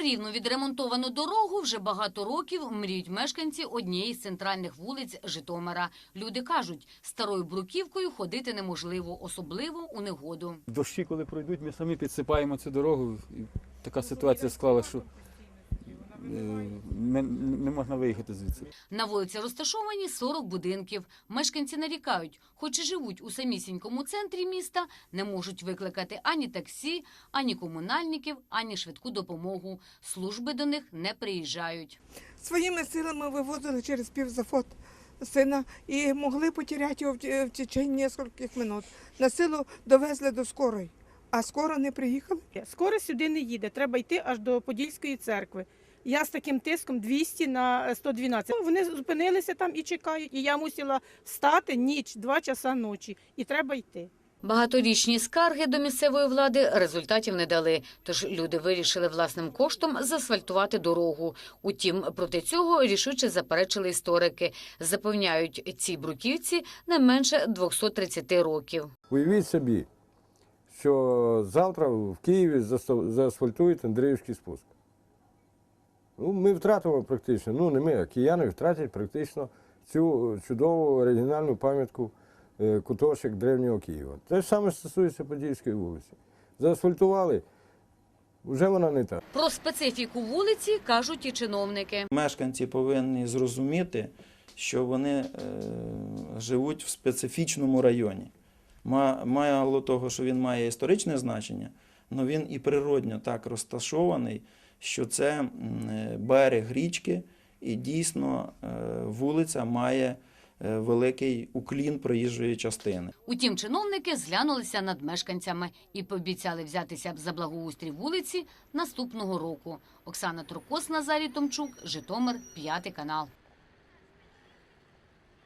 Про рівну відремонтовану дорогу вже багато років мріють мешканці однієї з центральних вулиць Житомира. Люди кажуть, старою бруківкою ходити неможливо, особливо у негоду. Дощі, коли пройдуть, ми самі підсипаємо цю дорогу. Така ситуація склалася, що не, не можна виїхати звідси. На вулиці розташовані 40 будинків. Мешканці нарікають, хоч і живуть у самісінькому центрі міста, не можуть викликати ані таксі, ані комунальників, ані швидку допомогу. Служби до них не приїжджають. Своїми силами вивозили через півзафот сина і могли потеряти його в, течение кількох минут. На силу довезли до скорої, а скоро не приїхали. Скоро сюди не їде, треба йти аж до Подільської церкви. Я з таким тиском 200 на 112. Ну, Вони зупинилися там і чекають, і я мусила встати ніч, 2 часа ночі, і треба йти. Багаторічні скарги до місцевої влади результатів не дали, тож люди вирішили власним коштом заасфальтувати дорогу. Утім, проти цього рішуче заперечили історики. Запевняють, цій бруківці не менше 230 років. Уявіть собі, що завтра в Києві заасфальтують Андріївський спуск. Ну, ми втратимо практично, ну не ми, а кияни втратять практично цю чудову оригінальну пам'ятку е, куточок древнього Києва. Те ж саме стосується Подільської вулиці. Заасфальтували, вже вона не та. Про специфіку вулиці кажуть і чиновники. Мешканці повинні зрозуміти, що вони е, живуть в специфічному районі. Ма- Мало того, що він має історичне значення, але він і природньо так розташований, що це е, берег річки, і дійсно е, вулиця має е, великий уклін проїжджої частини. Утім, чиновники зглянулися над мешканцями і пообіцяли взятися за благоустрій вулиці наступного року. Оксана Туркос, Назарій Томчук, Житомир, п'ятий канал.